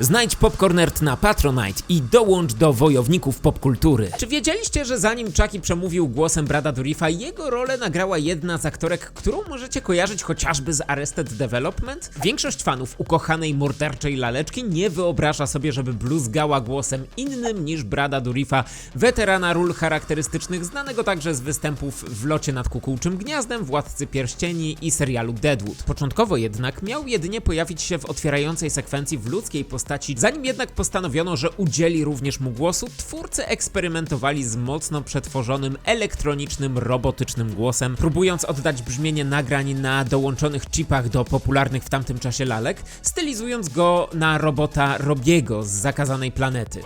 Znajdź Popcornert na Patronite i dołącz do wojowników popkultury. Czy wiedzieliście, że zanim Chucky przemówił głosem Brada Durifa, jego rolę nagrała jedna z aktorek, którą możecie kojarzyć chociażby z Arrested Development? Większość fanów ukochanej morderczej laleczki nie wyobraża sobie, żeby bluzgała głosem innym niż Brada Durifa, weterana ról charakterystycznych, znanego także z występów w Locie nad Kukułczym Gniazdem, Władcy Pierścieni i serialu Deadwood. Początkowo jednak miał jedynie pojawić się w otwierającej sekwencji w ludzkiej postaci. Zanim jednak postanowiono, że udzieli również mu głosu, twórcy eksperymentowali z mocno przetworzonym elektronicznym, robotycznym głosem, próbując oddać brzmienie nagrań na dołączonych chipach do popularnych w tamtym czasie lalek, stylizując go na robota Robiego z zakazanej planety.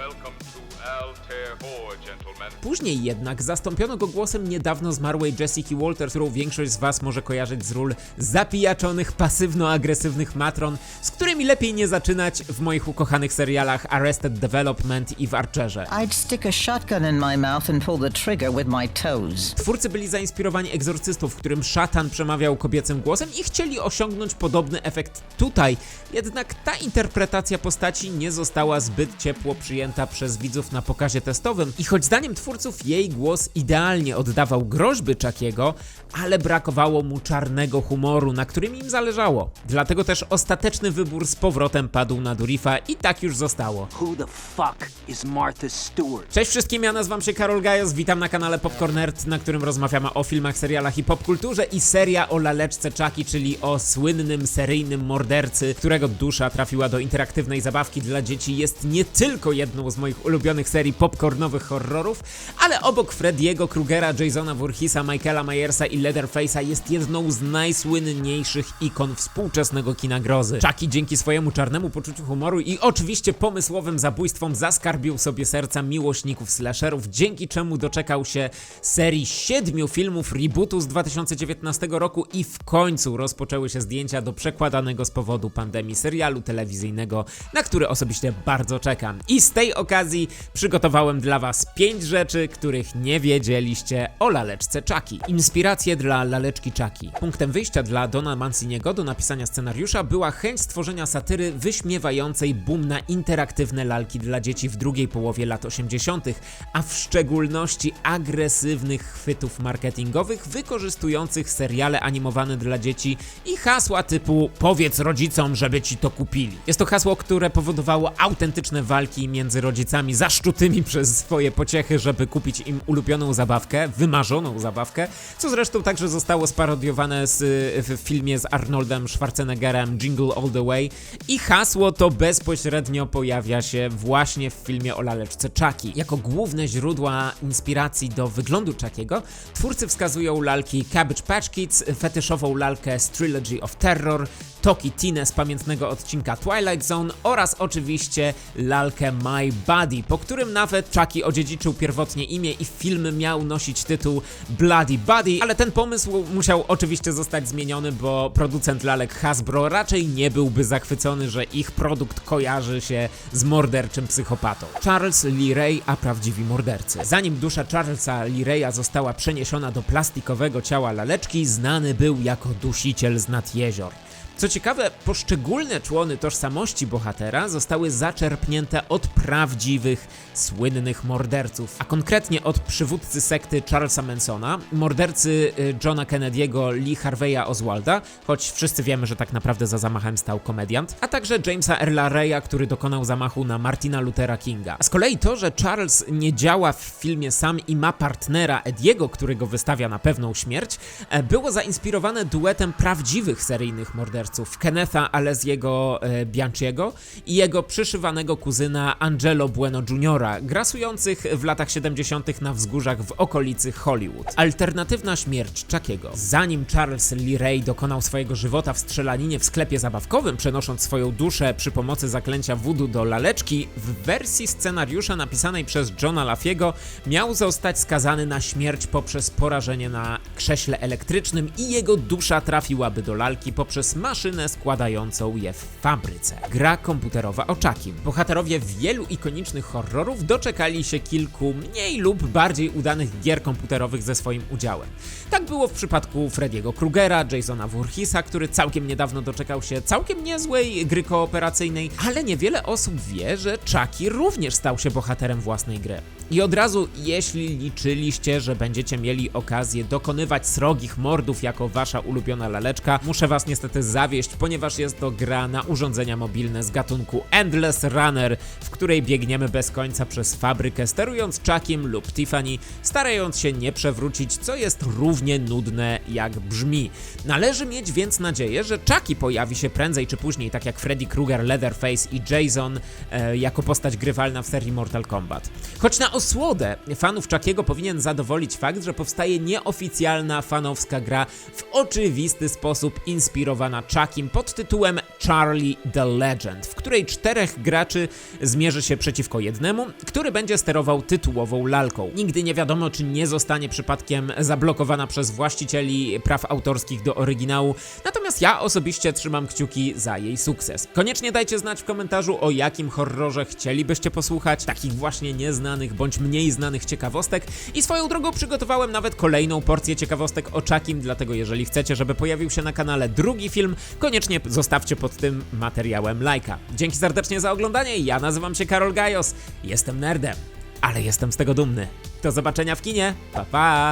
Welcome to Altair 4, gentlemen. Później jednak zastąpiono go głosem niedawno zmarłej Jessica Walters, którą większość z Was może kojarzyć z ról zapijaczonych, pasywno-agresywnych matron, z którymi lepiej nie zaczynać w moich ukochanych serialach Arrested Development i w Archerze. I'd stick a shotgun in my mouth and pull the trigger with my toes. Twórcy byli zainspirowani egzorcystów, w którym szatan przemawiał kobiecym głosem i chcieli osiągnąć podobny efekt tutaj. Jednak ta interpretacja postaci nie została zbyt ciepło przyjęta przez widzów na pokazie testowym i choć zdaniem twórców jej głos idealnie oddawał groźby Chuckiego, ale brakowało mu czarnego humoru, na którym im zależało. Dlatego też ostateczny wybór z powrotem padł na Durifa i tak już zostało. Who the fuck is Martha Stewart? Cześć wszystkim, ja nazywam się Karol Gajos, witam na kanale Popcorn Nerd, na którym rozmawiamy o filmach, serialach i popkulturze i seria o laleczce Chucky, czyli o słynnym seryjnym mordercy, którego dusza trafiła do interaktywnej zabawki dla dzieci jest nie tylko jedną z moich ulubionych serii popcornowych horrorów, ale obok Frediego Krugera, Jasona Voorheesa, Michaela Myersa i Leatherface'a jest jedną z najsłynniejszych ikon współczesnego kina grozy. Chucky dzięki swojemu czarnemu poczuciu humoru i oczywiście pomysłowym zabójstwom zaskarbił sobie serca miłośników slasherów, dzięki czemu doczekał się serii siedmiu filmów rebootu z 2019 roku i w końcu rozpoczęły się zdjęcia do przekładanego z powodu pandemii serialu telewizyjnego, na który osobiście bardzo czekam. I z tej okazji przygotowałem dla Was pięć rzeczy, których nie wiedzieliście o laleczce Chucky. Inspiracje dla laleczki Chucky. Punktem wyjścia dla Dona Manciniego do napisania scenariusza była chęć stworzenia satyry wyśmiewającej boom na interaktywne lalki dla dzieci w drugiej połowie lat 80., a w szczególności agresywnych chwytów marketingowych wykorzystujących seriale animowane dla dzieci i hasła typu powiedz rodzicom, żeby ci to kupili. Jest to hasło, które powodowało autentyczne walki między rodzicami zaszczutymi przez swoje pociechy, żeby kupić im ulubioną zabawkę, wymarzoną zabawkę, co zresztą także zostało sparodiowane z, w filmie z Arnoldem Schwarzeneggerem Jingle All the Way i hasło to bezpośrednio pojawia się właśnie w filmie o laleczce Chucky. Jako główne źródła inspiracji do wyglądu Chuckiego twórcy wskazują lalki Cabbage Patch Kids, fetyszową lalkę z Trilogy of Terror, Toki Tinę z pamiętnego odcinka Twilight Zone oraz oczywiście lalkę My Buddy, po którym nawet Chucky odziedziczył pierwotnie imię i film miał nosić tytuł Bloody Buddy, ale ten pomysł musiał oczywiście zostać zmieniony, bo producent lalek Hasbro raczej nie byłby zachwycony, że ich produkt kojarzy się z morderczym psychopatą. Charles Lee Ray, a prawdziwi mordercy. Zanim dusza Charlesa Lee Raya została przeniesiona do plastikowego ciała laleczki, znany był jako dusiciel z nad jezior. Co ciekawe, poszczególne człony tożsamości bohatera zostały zaczerpnięte od prawdziwych, słynnych morderców, a konkretnie od przywódcy sekty Charlesa Mansona, mordercy y, Johna Kennedy'ego Lee Harveya Oswalda, choć wszyscy wiemy, że tak naprawdę za zamachem stał komediant, a także Jamesa Earla Reya, który dokonał zamachu na Martina Luthera Kinga. A z kolei to, że Charles nie działa w filmie sam i ma partnera Ediego, który go wystawia na pewną śmierć, e, było zainspirowane duetem prawdziwych seryjnych morderców Kennetha Aleziego e, Bianchiego i jego przyszywanego kuzyna Angelo Bueno Jr., grasujących w latach 70. na wzgórzach w okolicy Hollywood. Alternatywna śmierć Chuckiego. Zanim Charles Lee Ray dokonał swojego żywota w strzelaninie w sklepie zabawkowym, przenosząc swoją duszę przy pomocy zaklęcia voodoo do laleczki, w wersji scenariusza napisanej przez Johna Lafiego miał zostać skazany na śmierć poprzez porażenie na krześle elektrycznym i jego dusza trafiłaby do lalki poprzez maszynę składającą je w fabryce. Gra komputerowa o Chuckim. Bohaterowie wielu ikonicznych horrorów doczekali się kilku mniej lub bardziej udanych gier komputerowych ze swoim udziałem. Tak było w przypadku Freddy'ego Krugera, Jasona Voorheesa, który całkiem niedawno doczekał się całkiem niezłej gry kooperacyjnej, ale niewiele osób wie, że Chucky również stał się bohaterem własnej gry. I od razu, jeśli liczyliście, że będziecie mieli okazję dokonywać srogich mordów jako wasza ulubiona laleczka, muszę was niestety zawieść, ponieważ jest to gra na urządzenia mobilne z gatunku Endless Runner, w której biegniemy bez końca przez fabrykę, sterując Chuckiem lub Tiffany, starając się nie przewrócić, co jest równie nudne jak brzmi. Należy mieć więc nadzieję, że Chucky pojawi się prędzej czy później, tak jak Freddy Krueger, Leatherface i Jason, e, jako postać grywalna w serii Mortal Kombat. Choć na osłodę fanów Chuckiego powinien zadowolić fakt, że powstaje nieoficjalna fanowska gra w oczywisty sposób inspirowana Chuckiem pod tytułem Charlie the Legend, w której czterech graczy zmierzy się przeciwko jednemu, który będzie sterował tytułową lalką. Nigdy nie wiadomo, czy nie zostanie przypadkiem zablokowana przez właścicieli praw autorskich do oryginału, natomiast ja osobiście trzymam kciuki za jej sukces. Koniecznie dajcie znać w komentarzu, o jakim horrorze chcielibyście posłuchać, takich właśnie nieznanych bądź mniej znanych ciekawostek i swoją drogą przygotowałem nawet kolejną porcję ciekawostek o Chuckim, dlatego jeżeli chcecie, żeby pojawił się na kanale drugi film, koniecznie zostawcie pod tym materiałem lajka. Dzięki serdecznie za oglądanie, ja nazywam się Karol Gajos, jestem nerdem, ale jestem z tego dumny. Do zobaczenia w kinie, pa pa!